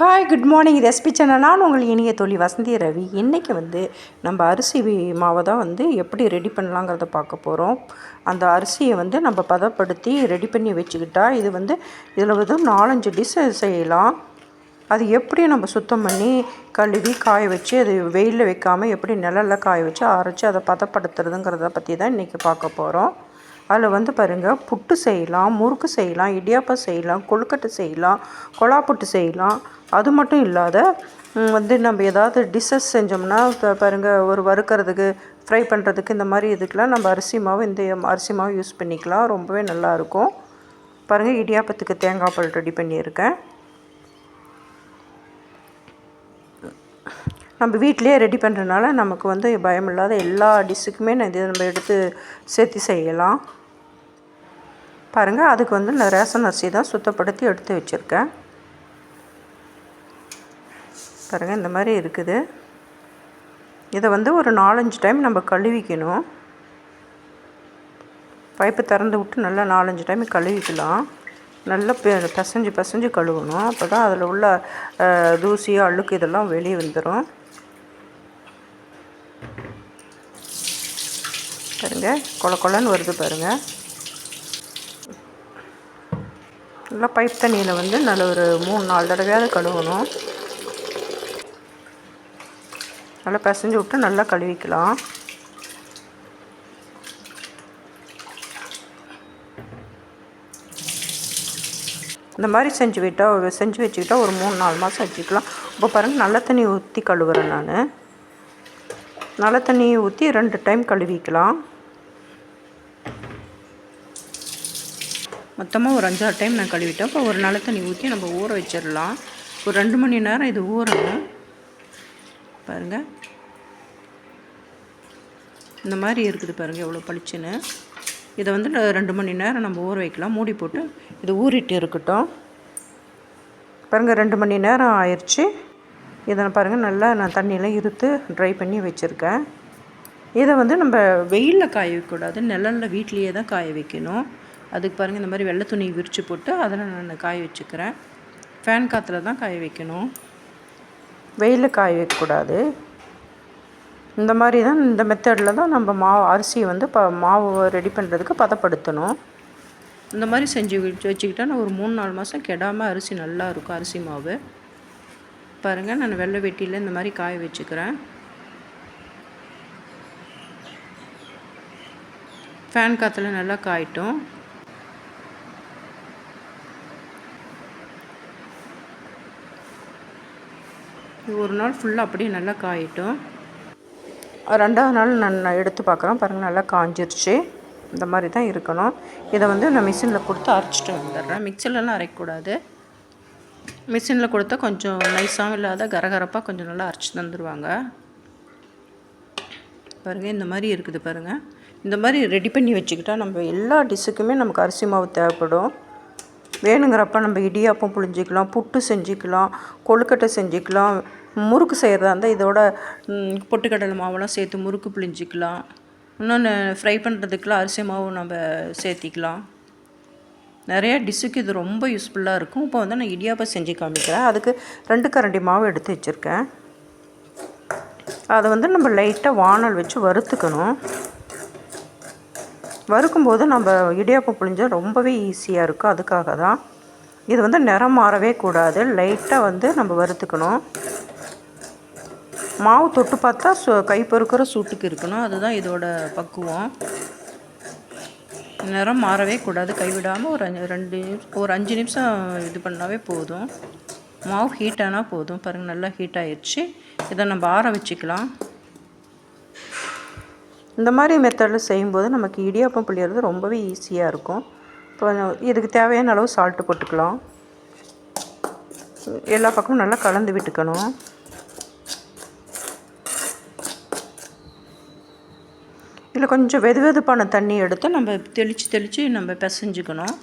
Hi good morning இது SP channel நான் உங்கள் இனிய தொழில் வசந்தி ரவி. இன்றைக்கி வந்து நம்ம அரிசி மாவை தான் வந்து எப்படி ரெடி பண்ணலாங்கிறத பார்க்க போகிறோம் அந்த அரிசியை வந்து நம்ம பதப்படுத்தி ரெடி பண்ணி வச்சுக்கிட்டா இது வந்து இதில் வந்து நாலஞ்சு டிஷ் செய்யலாம். அது எப்படி நம்ம சுத்தம் பண்ணி கழுவி காய வச்சு அது வெயிலில் வைக்காமல் எப்படி நிழலில் காய வச்சு அரைச்சி அதை பதப்படுத்துறதுங்கிறத பற்றி தான் இன்றைக்கி பார்க்க போகிறோம் அதில் வந்து பாருங்கள் புட்டு செய்யலாம் முறுக்கு செய்யலாம் இடியாப்பம் செய்யலாம் கொழுக்கட்டை செய்யலாம் கொழா புட்டு செய்யலாம். அது மட்டும் இல்லாத வந்து நம்ம ஏதாவது டிஷ்ஷஸ் செஞ்சோம்னா இப்போ பாருங்கள் ஒரு வறுக்கிறதுக்கு ஃப்ரை பண்ணுறதுக்கு இந்த மாதிரி இதுக்கெலாம் நம்ம அரிசி மாவு இந்த அரிசி மாவு யூஸ் பண்ணிக்கலாம். ரொம்பவே நல்லாயிருக்கும் பாருங்கள் இடியாப்பத்துக்கு தேங்காய் பால் ரெடி பண்ணியிருக்கேன். நம்ம வீட்டிலையே ரெடி பண்ணுறதுனால நமக்கு வந்து பயமில்லாத எல்லா டிஷ்ஷுக்குமே நான் இதை நம்ம எடுத்து சேர்த்து செய்யலாம். பாருங்கள் அதுக்கு வந்து நான் ரேஷன் அரிசி தான் சுத்தப்படுத்தி எடுத்து வச்சுருக்கேன். பாருங்கள் இந்த மாதிரி இருக்குது. இதை வந்து ஒரு நாலஞ்சு டைம் நம்ம கழுவிக்கணும். பைப்பு திறந்து விட்டு நல்லா நாலஞ்சு டைம் கழுவிக்கலாம். நல்லா பெ- பிசைஞ்சு பிசைஞ்சு கழுவணும். அப்போ தான் அதில் உள்ள தூசி அழுக்கு இதெல்லாம் வெளியே வந்துடும் பாருங்க கொல கொலன்னு வருது பாருங்கள் நல்லா பைப் தண்ணியில் வந்து நல்ல ஒரு மூணு நாலு தடவையாவது கழுவணும். நல்லா பிசைஞ்சு விட்டு நல்லா கழுவிக்கலாம். இந்த மாதிரி செஞ்சு விட்டால் செஞ்சு வச்சுக்கிட்டா ஒரு மூணு நாலு மாதம் வச்சுக்கலாம். இப்போ பாருங்கள் நல்ல தண்ணி ஊற்றி கழுவுறேன் நான். நல்ல தண்ணியை ஊற்றி ரெண்டு டைம் கழுவிக்கலாம். மொத்தமாக ஒரு அஞ்சாறு டைம் நான் கழுவிட்டேன். இப்போ ஒரு நல்ல தண்ணி ஊற்றி நம்ம ஊற வச்சிடலாம். ஒரு ரெண்டு மணி நேரம் இது ஊறணும். பாருங்கள் இந்த மாதிரி இருக்குது பாருங்கள் எவ்வளோ பளிச்சுன்னு. இதை வந்து ரெண்டு மணி நேரம் நம்ம ஊற வைக்கலாம். மூடி போட்டு இது ஊறிட்டு இருக்கட்டும். பாருங்கள் ரெண்டு மணி நேரம் ஆயிடுச்சு இதை பாருங்கள் நல்லா நான் தண்ணியெல்லாம் இருத்து ட்ரை பண்ணி வச்சுருக்கேன். இதை வந்து நம்ம வெயிலில் காய வைக்கக்கூடாது. நிழலில் வீட்லேயே தான் காய வைக்கணும். அதுக்கு பாருங்கள் இந்த மாதிரி வெள்ளை துணி விரித்து போட்டு அதில் நான் காய வச்சுக்கிறேன். ஃபேன் காற்றுல தான் காய வைக்கணும். வெயிலில் காய வைக்கக்கூடாது இந்த மாதிரி தான் இந்த மெத்தடில் தான் நம்ம மாவு அரிசியை வந்து ப மாவு ரெடி பண்ணுறதுக்கு பதப்படுத்தணும். இந்த மாதிரி செஞ்சு வச்சு வச்சுக்கிட்டா நான் ஒரு மூணு நாலு மாதம் கெடாமல் அரிசி நல்லா இருக்கும் அரிசி மாவு. பாருங்கள் நான் வெள்ளை வெட்டியில் இந்த மாதிரி காய வச்சுக்கிறேன். ஃபேன் காற்றுல நல்லா காயிட்டும். ஒரு நாள் ஃபுல்லாக அப்படியே நல்லா காயிட்டும். ரெண்டாவது நாள் நான் நான் எடுத்து பார்க்குறேன். பாருங்கள் நல்லா காஞ்சிருச்சு. இந்த மாதிரி தான் இருக்கணும். இதை வந்து நான் மிஷினில் கொடுத்து அரைச்சிட்டு வந்துடுறேன். மிக்சிலலாம் அரைக்கக்கூடாது. மிஷினில் கொடுத்தா கொஞ்சம் நைஸாகவும் இல்லாத கரகரப்பாக கொஞ்சம் நல்லா அரைச்சி தந்துடுவாங்க பாருங்கள் இந்த மாதிரி இருக்குது பாருங்கள் இந்த மாதிரி ரெடி பண்ணி வச்சுக்கிட்டா நம்ம எல்லா டிஷ்ஷுக்குமே நமக்கு அரிசி மாவு தேவைப்படும். வேணுங்கிறப்ப நம்ம இடியாப்பம் புழிஞ்சிக்கலாம் புட்டு செஞ்சுக்கலாம் கொழுக்கட்டை செஞ்சுக்கலாம் முறுக்கு செய்கிறதா இருந்தால் இதோட பொட்டுக்கடலை மாவெல்லாம் சேர்த்து முறுக்கு பிழிஞ்சிக்கலாம். இன்னொன்று ஃப்ரை பண்ணுறதுக்குலாம் அரிசி மாவு நம்ம சேர்த்திக்கலாம். நிறைய டிஷ்ஷுக்கு இது ரொம்ப யூஸ்ஃபுல்லாக இருக்கும். இப்போ வந்து நான் இடியாப்பம் செஞ்சு காமிக்கிறேன். அதுக்கு ரெண்டு கரண்டி மாவு எடுத்து வச்சுருக்கேன். அதை வந்து நம்ம லைட்டாக வானல் வச்சு வறுத்துக்கணும். வறுக்கும்போது நம்ம இடியாப்பம் புழிஞ்சால் ரொம்பவே ஈஸியாக இருக்கும். அதுக்காக தான் இது வந்து நிறம் மாறவே கூடாது. லைட்டாக வந்து நம்ம வறுத்துக்கணும். மாவு தொட்டு பார்த்தா சு கை பொறுக்கிற சூட்டுக்கு இருக்கணும். அதுதான் இதோட பக்குவம். நேரம் மாறவே கூடாது. கைவிடாமல் ஒரு அஞ்சு ரெண்டு நிமிஷம் ஒரு அஞ்சு நிமிஷம் இது பண்ணாவே போதும். மாவு ஹீட் ஆனால் போதும். பாருங்கள் நல்லா ஹீட் ஆயிடுச்சு இதை நம்ம ஆற வச்சுக்கலாம். இந்த மாதிரி மெத்தடில் செய்யும்போது நமக்கு இடியாப்பம் புளியறது ரொம்பவே ஈஸியாக இருக்கும். இப்போ இதுக்கு தேவையான அளவு சால்ட்டு போட்டுக்கலாம். எல்லா பக்கமும் நல்லா கலந்து விட்டுக்கணும். இதில் கொஞ்சம் வெது வெதுப்பான தண்ணி எடுத்து நம்ம தெளித்து தெளித்து நம்ம பிசைஞ்சுக்கணும்.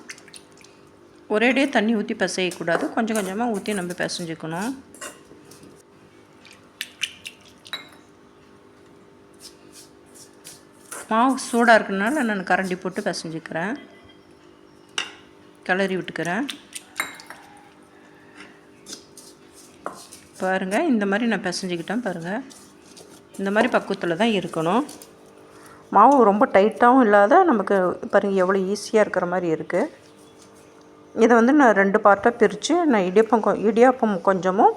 ஒரேடியே தண்ணி ஊற்றி பிசையக்கூடாது. கொஞ்சம் கொஞ்சமாக ஊற்றி நம்ம பிசைஞ்சுக்கணும். மாவு சூடாக இருக்கிறதுனால நான் கரண்டி போட்டு பிசைஞ்சுக்கிறேன். கிளறி விட்டுக்கிறேன். பாருங்கள் இந்த மாதிரி நான் பிசைஞ்சிக்கிட்டேன் பாருங்கள் இந்த மாதிரி பக்குவத்தில் தான் இருக்கணும். மாவு ரொம்ப டைட்டாகவும் இல்லாத நமக்கு பாருங்கள் எவ்வளோ ஈஸியாக இருக்கிற மாதிரி இருக்குது இதை வந்து நான் ரெண்டு பார்ட்டாக பிரித்து நான் இடியப்பம் கொ இடியாப்பம் கொஞ்சமும்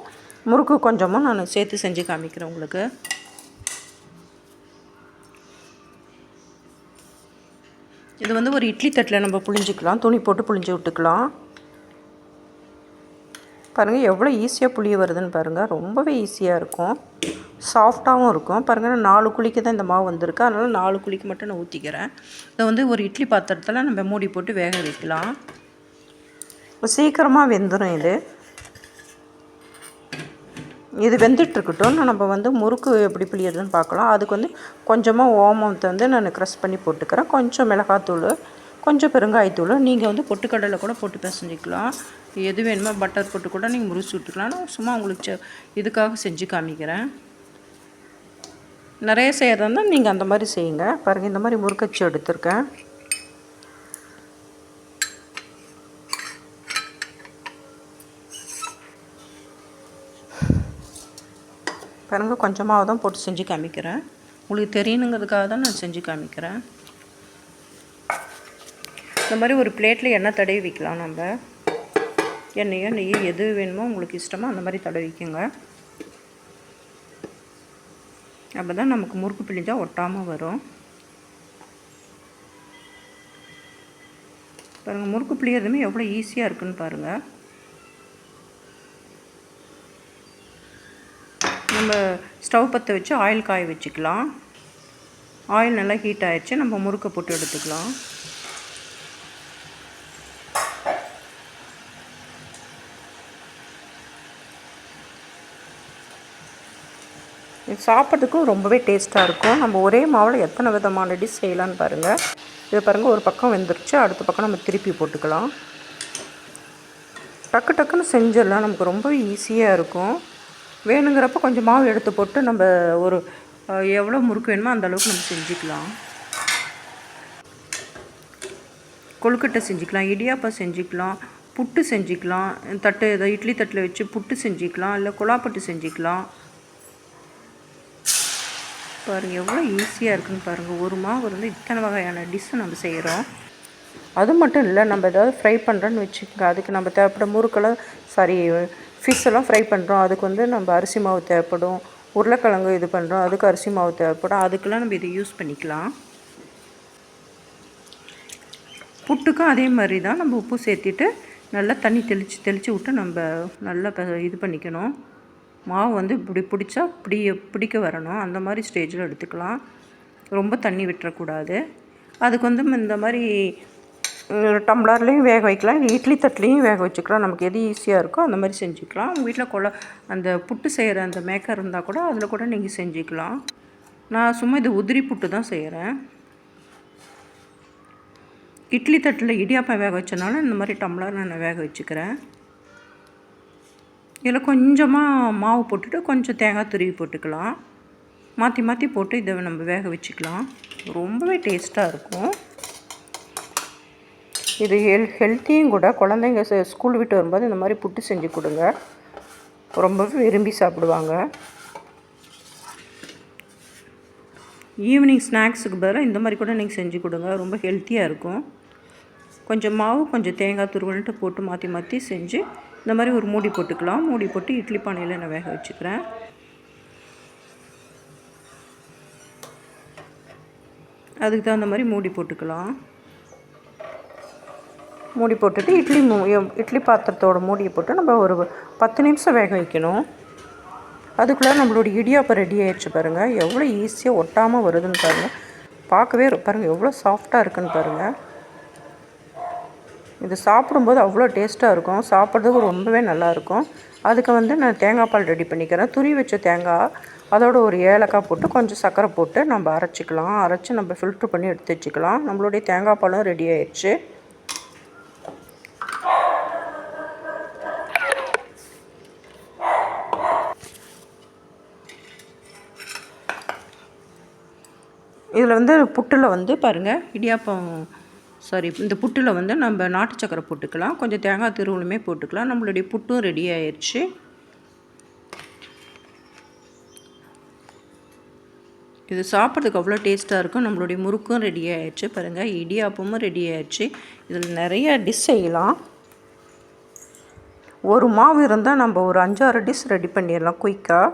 முறுக்கு கொஞ்சமும் நான் சேர்த்து செஞ்சு காமிக்கிறேன் உங்களுக்கு. இது வந்து ஒரு இட்லி தட்டில் நம்ம புழிஞ்சிக்கலாம் துணி போட்டு புழிஞ்சு விட்டுக்கலாம். பாருங்கள் எவ்வளோ ஈஸியாக புளிய வருதுன்னு பாருங்கள் ரொம்பவே ஈஸியாக இருக்கும். சாஃப்டாகவும் இருக்கும். பாருங்கள் நான் நாலு குழிக்கு தான் இந்த மாவு வந்திருக்கு. அதனால் நாலு குழிக்கு மட்டும் நான் ஊற்றிக்கிறேன் இதை வந்து ஒரு இட்லி பாத்திரத்தில் நம்ம மூடி போட்டு வேக வைக்கலாம். சீக்கிரமாக வெந்துடும் இது. இது வெந்துட்டுருக்கட்டும் நம்ம வந்து முறுக்கு எப்படி புளியறதுன்னு பார்க்கலாம். அதுக்கு வந்து கொஞ்சமாக ஓமத்தை வந்து நான் க்ரஷ் பண்ணி போட்டுக்கிறேன். கொஞ்சம் மிளகாத்தூள் கொஞ்சம் பெருங்காயத்தூள். நீங்கள் வந்து பொட்டுக்கடலை கூட போட்டு பிசைஞ்சிக்கலாம். எது வேணுமோ பட்டர் போட்டு கூட நீங்கள் முறிச்சு விட்டுக்கலாம் நான் சும்மா உங்களுக்கு செ- இதுக்காக செஞ்சு காமிக்கிறேன். நிறைய செய்கிறதா நீங்கள் அந்த மாதிரி செய்யுங்க. பாருங்கள் இந்த மாதிரி முறுக்கச்சு எடுத்திருக்கேன். பாருங்க கொஞ்சமாக தான் போட்டு செஞ்சு காமிக்கிறேன். உங்களுக்கு தெரியணுங்கிறதுக்காக தான் நான் செஞ்சு காமிக்கிறேன். இந்த மாதிரி ஒரு பிளேட்டில் எண்ணெய் தடவி வைக்கலாம் நம்ம. எண்ணெயோ நெய்யோ எது வேணுமோ உங்களுக்கு இஷ்டமோ அந்த மாதிரி தடவிக்குங்க. அப்போ தான் நமக்கு முறுக்கு பிழிஞ்சால் ஒட்டாமல் வரும். பாருங்கள் முறுக்கு பிழியறதுமே எவ்வளோ ஈஸியாக இருக்குன்னு பாருங்கள் நம்ம ஸ்டவ் பற்ற வச்சு ஆயில் காய வச்சுக்கலாம். ஆயில் நல்லா ஹீட் ஆயிடுச்சு நம்ம முறுக்கை போட்டு எடுத்துக்கலாம். இது சாப்பிட்றதுக்கும் ரொம்பவே டேஸ்ட்டாக இருக்கும். நம்ம ஒரே மாவில் எத்தனை விதமான டிஷ் செய்யலான்னு பாருங்கள் இதை பாருங்கள் ஒரு பக்கம் வெந்துருச்சு. அடுத்த பக்கம் நம்ம திருப்பி போட்டுக்கலாம். டக்கு டக்குன்னு செஞ்சிடலாம் நமக்கு ரொம்ப ஈஸியாக இருக்கும். வேணுங்கிறப்ப கொஞ்சம் மாவு எடுத்து போட்டு நம்ம ஒரு எவ்வளோ முறுக்கு வேணுமோ அந்தளவுக்கு நம்ம செஞ்சுக்கலாம். கொழுக்கட்டை செஞ்சுக்கலாம் இடியாப்பம் செஞ்சுக்கலாம் புட்டு செஞ்சுக்கலாம் தட்டு இதை இட்லி தட்டில் வச்சு புட்டு செஞ்சுக்கலாம் இல்லை குழாப்பட்டு செஞ்சுக்கலாம். பாருங்கள் எவ்வளோ ஈஸியாக இருக்குன்னு பாருங்கள் ஒரு மாவு வந்து இத்தனை வகையான டிஷ்ஷு நம்ம செய்கிறோம் அது மட்டும் இல்லை நம்ம ஏதாவது ஃப்ரை பண்ணுறோன்னு வச்சுக்கோங்க. அதுக்கு நம்ம தேவைப்படும் முறுக்கெல்லாம் சாரி ஃபிஷ் எல்லாம் ஃப்ரை பண்ணுறோம் அதுக்கு வந்து நம்ம அரிசி மாவு தேவைப்படும். உருளைக்கிழங்கு இது பண்ணுறோம் அதுக்கு அரிசி மாவு தேவைப்படும். அதுக்கெல்லாம் நம்ம இதை யூஸ் பண்ணிக்கலாம். புட்டுக்கும் அதே மாதிரி தான் நம்ம உப்பு சேர்த்திட்டு நல்லா தண்ணி தெளித்து தெளித்து விட்டு நம்ம நல்லா இது பண்ணிக்கணும். மாவு வந்து இப்படி பிடிச்சா பிடி பிடிக்க வரணும். அந்த மாதிரி ஸ்டேஜில் எடுத்துக்கலாம். ரொம்ப தண்ணி விட்டுறக்கூடாது. அதுக்கு வந்து இந்த மாதிரி டம்ளர்லேயும் வேக வைக்கலாம். இல்லை இட்லி தட்டுலேயும் வேக வச்சுக்கலாம். நமக்கு எது ஈஸியாக இருக்கோ அந்த மாதிரி செஞ்சுக்கலாம். உங்கள் வீட்டில் கொல அந்த புட்டு செய்கிற அந்த மேக்கர் இருந்தால் கூட அதில் கூட நீங்கள் செஞ்சுக்கலாம். நான் சும்மா இது உதிரி புட்டு தான் செய்கிறேன் இட்லி தட்டில் இடியாப்பம் வேக வச்சனால இந்த மாதிரி டம்ளர் நான் வேக வச்சுக்கிறேன். இதில் கொஞ்சமாக மாவு போட்டுட்டு கொஞ்சம் தேங்காய் துருவி போட்டுக்கலாம். மாற்றி மாற்றி போட்டு இதை நம்ம வேக வச்சுக்கலாம். ரொம்பவே டேஸ்ட்டாக இருக்கும். இது ஹெல் ஹெல்த்தியும் கூட குழந்தைங்க ச- ஸ்கூல் விட்டு வரும்போது இந்த மாதிரி புட்டு செஞ்சு கொடுங்க. ரொம்பவே விரும்பி சாப்பிடுவாங்க. ஈவினிங் ஸ்நாக்ஸுக்கு பதிலாக இந்த மாதிரி கூட நீங்கள் செஞ்சு கொடுங்க. ரொம்ப ஹெல்த்தியாக இருக்கும். கொஞ்சம் மாவு கொஞ்சம் தேங்காய் துருவல்ட்டு போட்டு மாற்றி மாற்றி செஞ்சு இந்த மாதிரி ஒரு மூடி போட்டுக்கலாம். மூடி போட்டு இட்லி பானையில் நான் வேக வச்சுக்கிறேன். அதுக்கு தகுந்த மாதிரி மூடி போட்டுக்கலாம். மூடி போட்டுட்டு இட்லி மூ இட்லி பாத்திரத்தோட மூடியை போட்டு நம்ம ஒரு பத்து நிமிஷம் வேக வைக்கணும். அதுக்குள்ளே நம்மளோட இடியாப்பம் ரெடி ஆயிடுச்சு பாருங்கள் எவ்வளோ ஈஸியாக ஒட்டாமல் வருதுன்னு பாருங்கள் பார்க்கவே பாருங்கள் எவ்வளோ சாஃப்டாக இருக்குன்னு பாருங்கள் இது சாப்பிடும்போது அவ்வளோ டேஸ்ட்டாக இருக்கும். சாப்பிட்றதுக்கு ரொம்பவே நல்லாயிருக்கும் அதுக்கு வந்து நான் தேங்காய் பால் ரெடி பண்ணிக்கிறேன். துரி வச்ச தேங்காய் அதோட ஒரு ஏலக்காய் போட்டு கொஞ்சம் சர்க்கரை போட்டு நம்ம அரைச்சிக்கலாம். அரைச்சி நம்ம ஃபில்ட்ரு பண்ணி எடுத்து வச்சுக்கலாம். நம்மளுடைய தேங்காய் பாலும் ரெடி ஆயிடுச்சு. இதில் வந்து புட்டில் வந்து பாருங்கள் இடியாப்பம் சாரி இந்த புட்டில் வந்து நம்ம நாட்டு சக்கரை போட்டுக்கலாம். கொஞ்சம் தேங்காய் திருவளுமே போட்டுக்கலாம். நம்மளுடைய புட்டும் ரெடி ஆயிடுச்சு இது சாப்பிட்றதுக்கு அவ்வளோ டேஸ்ட்டாக இருக்கும். நம்மளுடைய முறுக்கும் ரெடி ஆயிடுச்சு பாருங்கள் இடியாப்பமும் ரெடி ஆயிடுச்சு இதில் நிறைய டிஷ் செய்யலாம். ஒரு மாவு இருந்தால் நம்ம ஒரு அஞ்சாறு டிஷ் ரெடி பண்ணிடலாம் குயிக்காக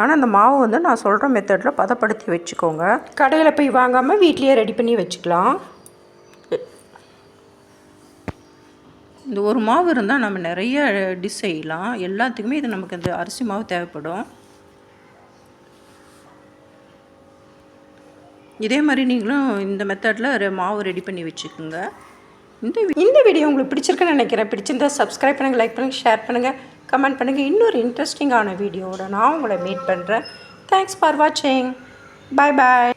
ஆனால் இந்த மாவு வந்து நான் சொல்கிற மெத்தடில் பதப்படுத்தி வச்சுக்கோங்க. கடையில் போய் வாங்காமல் வீட்லேயே ரெடி பண்ணி வச்சுக்கலாம். இந்த ஒரு மாவு இருந்தால் நம்ம நிறைய டிஷ் செய்யலாம். எல்லாத்துக்குமே இது நமக்கு இந்த அரிசி மாவு தேவைப்படும். இதே மாதிரி நீங்களும் இந்த மெத்தடில் மாவு ரெடி பண்ணி வச்சுக்கோங்க. இந்த இந்த வீடியோ உங்களுக்கு பிடிச்சிருக்குன்னு நினைக்கிறேன். பிடிச்சிருந்தா சப்ஸ்கிரைப் பண்ணுங்கள் லைக் பண்ணுங்கள் ஷேர் பண்ணுங்கள் கமெண்ட் பண்ணுங்கள் இன்னொரு இன்ட்ரெஸ்டிங்கான வீடியோவோட நான் உங்களை மீட் பண்ணுறேன் தேங்க்ஸ் ஃபார் வாட்சிங் பாய் பாய்